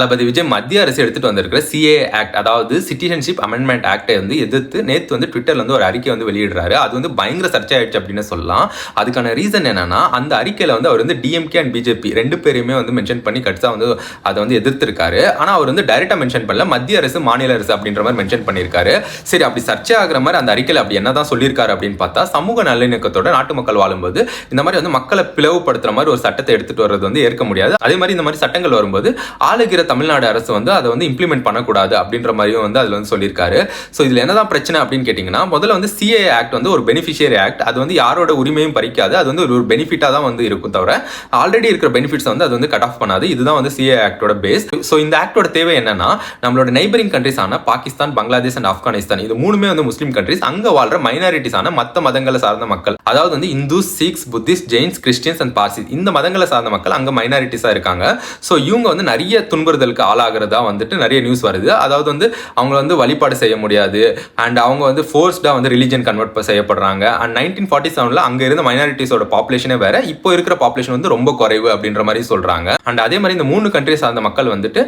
தளபதி விஜய் மத்திய அரசு எடுத்துட்டு வந்திருக்கிற சிஏ ஆக்ட் அதாவது சிட்டிசன்ஷிப் அமெண்ட்மெண்ட் ஆக்டை வந்து எதிர்த்து நேற்று வந்து ட்விட்டர்ல வந்து ஒரு அறிக்கை வந்து வெளியிடுறாரு. அது வந்து பயங்கர சர்ச்சையாயிடுச்சு அப்படின்னு சொல்லலாம். அதுக்கான ரீசன் என்னன்னா அந்த அறிக்கையில வந்து அவர் வந்து டிஎம்கே அண்ட் பிஜேபி ரெண்டு பேரையுமே வந்து மென்ஷன் பண்ணி கட்சா வந்து அதை வந்து எதிர்த்திருக்காரு. ஆனா அவர் வந்து டைரக்டா மென்ஷன் பண்ணல. மத்திய அரசு மாநில அரசு அப்படின்ற மாதிரி மென்ஷன் பண்ணியிருக்காரு. சரி அப்படி சர்ச்சை ஆகிற மாதிரி அந்த அறிக்கையில் அப்படி என்னதான் சொல்லியிருக்காரு அப்படின்னு பார்த்தா சமூக நல்லிணக்கத்தோட நாட்டு மக்கள் வாழும்போது இந்த மாதிரி வந்து மக்களை பிளவுபடுத்துற மாதிரி ஒரு சட்டத்தை எடுத்துட்டு வர்றது வந்து ஏற்க முடியாது. அதே மாதிரி இந்த மாதிரி சட்டங்கள் வரும்போது ஆளுகிற தமிழ்நாடு அரசு வந்து அதை வந்து இம்ப்ளிமெண்ட் பண்ணக்கூடாது அப்படின்ற மாதிரியும் வந்து அதில் வந்து சொல்லியிருக்காரு. ஸோ இதில் என்னதான் பிரச்சனை அப்படின்னு கேட்டிங்கன்னா முதல்ல வந்து சிஏ ஆக்ட் வந்து ஒரு பெனிஃபிஷியரி ஆக்ட் அது வந்து யாரோட உரிமையும் பறிக்காது. அது வந்து ஒரு பெனிஃபிட்டாக தான் வந்து இருக்கும் தவிர ஆல்ரெடி இருக்கிற பெனிஃபிட்ஸ் வந்து அது வந்து கட் ஆஃப் பண்ணாது. இதுதான் வந்து சிஏ ஆக்டோட பேஸ் ஸோ இந்த ஆக்டோட தேவை என்னன்னா நம்மளோட நைபரிங் கண்ட்ரிஸ் ஆன பாகிஸ்தான் பங்களாதேஷ் அண்ட் ஆப்கானிஸ்தான் இது மூணுமே வந்து முஸ்லீம் கண்ட்ரிஸ் அங்கே வாழ்ற மைனாரிட்டிஸான மற்ற மதங்களை சார்ந்த மக்கள் அதாவது வந்து Hindu Sikhs Buddhist Jains Christians and Parsi இந்த மதங்களை சார்ந்த மக்கள் அங்கே மைனாரிட்டிஸாக இருக்காங்க. ஸோ இவங்க வந்து நிறைய துன்புறுதலுக்கு ஆளாகிறதா வந்துட்டு நிறைய நியூஸ் வருது. அதாவது வந்து அவங்க வந்து வழிபாடு செய்ய முடியாது. அண்ட் அவங்க வந்து ஃபோர்ஸ்டாக வந்து ரிலிஜன் கன்வெர்ட் செய்யப்படுறாங்க. அண்ட் நைன்டீன் ஃபார்ட்டி செவனில் அங்கே இருந்த மைனாரிட்டிஸோட பாப்புலேஷனே வேற இப்போ இருக்கிற பாப்புலேஷன் வந்து ரொம்ப குறைவு அப்படின்ற மாதிரி சொல்கிறாங்க அண்ட் அதே மாதிரி இந்த மூணு கண்ட்ரிஸ் சார்ந்த மக்கள் வந்துட்டு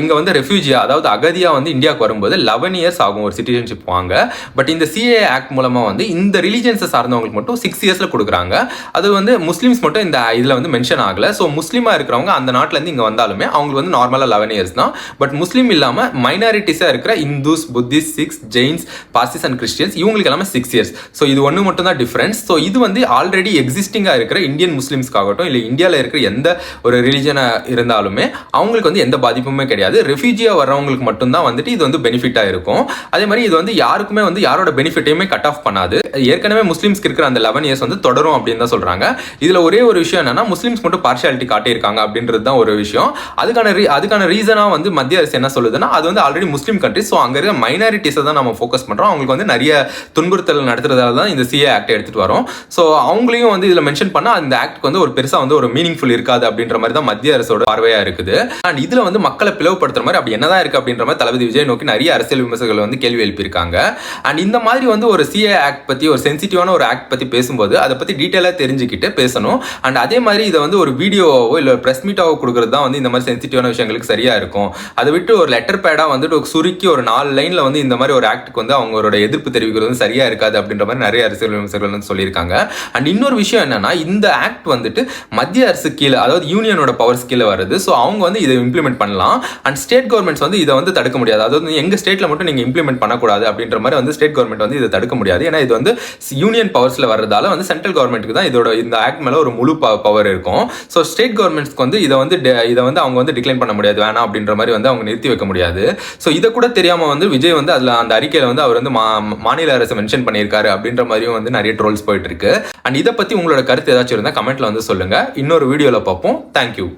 இங்கே வந்து ரெஃப்யூஜியா அதாவது அகதியாக வந்து இந்தியாவுக்கு வரும்போது லெவன் இயர்ஸ் ஆகும் ஒரு சிட்டிசன்ஷிப் வாங்க. பட் இந்த சிஏ ஆக்ட் மூலமாக வந்து இந்த ரிலீஜன்ஸை சார்ந்தவங்களுக்கு மட்டும் சிக்ஸ் இயர்ஸில் கொடுக்குறாங்க. அது வந்து முஸ்லீம்ஸ் மட்டும் இந்த இதில் வந்து மென்ஷன் ஆகலை. ஸோ முஸ்லீமாக இருக்கிறவங்க அந்த நாட்டிலேருந்து இங்கே வந்தாலுமே அவங்களுக்கு வந்து நார்மலாக லெவன் இயர்ஸ் தான். பட் முஸ்லீம் இல்லாமல் மைனாரிட்டிஸாக இருக்கிற Hindus Buddhist Sikhs Jains Parsis and Christians இவங்களுக்கு எல்லாமே சிக்ஸ் இயர்ஸ் ஸோ இது ஒன்று மட்டும் தான் டிஃப்ரென்ஸ் ஸோ இது வந்து ஆல்ரெடி எக்ஸிஸ்டிங்காக இருக்கிற இந்தியன் முஸ்லீம்ஸ்க்காகட்டும் இல்லை இந்தியாவில் இருக்கிற எந்த ஒரு ரிலிஜனாக இருந்தாலுமே அவங்களுக்கு வந்து எந்த பாதிப்புமே கிடையாது. ரெஃப்யூஜியாக வர்றவங்களுக்கு மட்டும்தான் வந்துட்டு இது வந்து பெனிஃபிட்டாக இருக்கும். அதே மாதிரி இது வந்து யாருக்குமே வந்து யாரோட பெனிஃபிட்டையுமே கட் ஆஃப் பண்ணாது. ஏற்கனவே முஸ்லீம்ஸ்க்கு இருக்கிற அந்த லெவன் இயர்ஸ் வந்து தொடரும் அப்படின்னு தான் சொல்கிறாங்க இதில் ஒரே ஒரு விஷயம் என்னன்னா முஸ்லீம்ஸ் மட்டும் பார்ஷியாலிட்டி காட்டியிருக்காங்க அப்படின்றது தான் ஒரு விஷயம். அதுக்கான அதுக்கான அதுக்கான ரீசனாக வந்து மத்திய அரசு என்ன சொல்லுதுன்னா அது வந்து ஆல்ரெடி முஸ்லீம் கண்ட்ரிஸ் ஸோ அங்கே இருக்க மைனாரிட்டிஸை தான் நம்ம ஃபோக்கஸ் பண்ணுறோம் அவங்களுக்கு வந்து நிறைய துன்புறுத்தல் நடத்துறதால தான் இந்த சிஏ ஆக்ட் எடுத்துகிட்டு வரோம். ஸோ அவங்களையும் வந்து இதில் மென்ஷன் பண்ணால் அந்த ஆக்ட்க்கு வந்து ஒரு பெருசாக வந்து ஒரு மீனிங்ஃபுல் இருக்காது அப்படின்ற மாதிரி தான் மத்திய அரசோட பார்வையாக இருக்குது. அண்ட் இதில் வந்து மக்களை பிளவுபடுத்துற மாதிரி அப்படி என்னதான் இருக்குது அப்படின்ற மாதிரி தளபதி விஜய் நோக்கி நிறைய அரசியல் விமர்சகர்கள் வந்து கேள்வி எழுப்பியிருக்காங்க. அண்ட் இந்த மாதிரி வந்து ஒரு சிஏ ஆக்ட் பற்றி ஒரு சென்சிட்டிவான ஒரு ஆக்ட் பற்றி பேசும்போது அதை பற்றி டீட்டெயிலாக தெரிஞ்சுக்கிட்டு பேசணும். அண்ட் அதே மாதிரி இதை வந்து ஒரு வீடியோவோ இல்லை ப்ரெஸ் மீட்டாவோ கொடுக்குறது தான் வந்து இந்த மாதிரி சென்சிட்டிவான விஷயங்களுக்கு சரியாக இருக்கும். அதை விட்டு ஒரு லெட்டர் பேடாக வந்துட்டு ஒரு சுருக்கி ஒரு நாலு லைனில் வந்து இந்த மாதிரி ஒரு ஆக்டுக்கு வந்து அவங்களோட எதிர்ப்பு தெரிவிக்கிறது வந்து சரியாக இருக்காது அப்படின்ற மாதிரி நிறைய அரசியல் விமர்சகர்கள் வந்து சொல்லியிருக்காங்க. அண்ட் இன்னொரு விஷயம் என்னன்னா இந்த ஆக்ட் வந்துட்டு மத்திய அரசு கீழே அதாவது யூனியனோட பவர்ஸ் கீழே வருது. ஸோ அவங்க வந்து இதை இம்ப்ளிமெண்ட் பண்ணலாம். அண்ட் ஸ்டேட் கவர்மெண்ட்ஸ் வந்து இதை வந்து தடுக்க முடியாது. அதாவது எங்கள் ஸ்டேட்டில் மட்டும் நீங்கள் இம்ப்ளிமெண்ட் பண்ணக்கூடாது அப்படின்ற மாதிரி வந்து ஸ்டேட் கவர்மெண்ட் வந்து இதை தடுக்க முடியாது. ஏன்னா இது வந்து யூனியன் பவர்ஸில் வர்றதால வந்து சென்ட்ரல் கவர்மெண்ட்டுக்கு தான் இதோட இந்த ஆக்ட் மேலே ஒரு முழு பவர் இருக்கும். ஸோ ஸ்டேட் கவர்மெண்ட்ஸ்க்கு வந்து இதை வந்து இதை வந்து அவங்க வந்து டிக்ளைன் பண்ண முடியாது. வேணாம் அப்படின்ற மாதிரி வந்து அவங்க நிறுத்தி வைக்க முடியாது. ஸோ இதை கூட தெரியாமல் வந்து விஜய் வந்து அதில் அந்த அறிக்கையில் வந்து அவர் வந்து மா- மாநில அரசு மென்ஷன் பண்ணியிருக்காரு அப்படின்ற மாதிரியும் வந்து நிறைய ட்ரோல்ஸ் போயிட்டு இருக்கு. அண்ட் இதை பற்றி உங்களோட கருத்து ஏதாச்சும் இருந்தால் கமெண்ட்ல வந்து சொல்லுங்க. இன்னொரு வீடியோவில் பார்ப்போம். தேங்க்யூ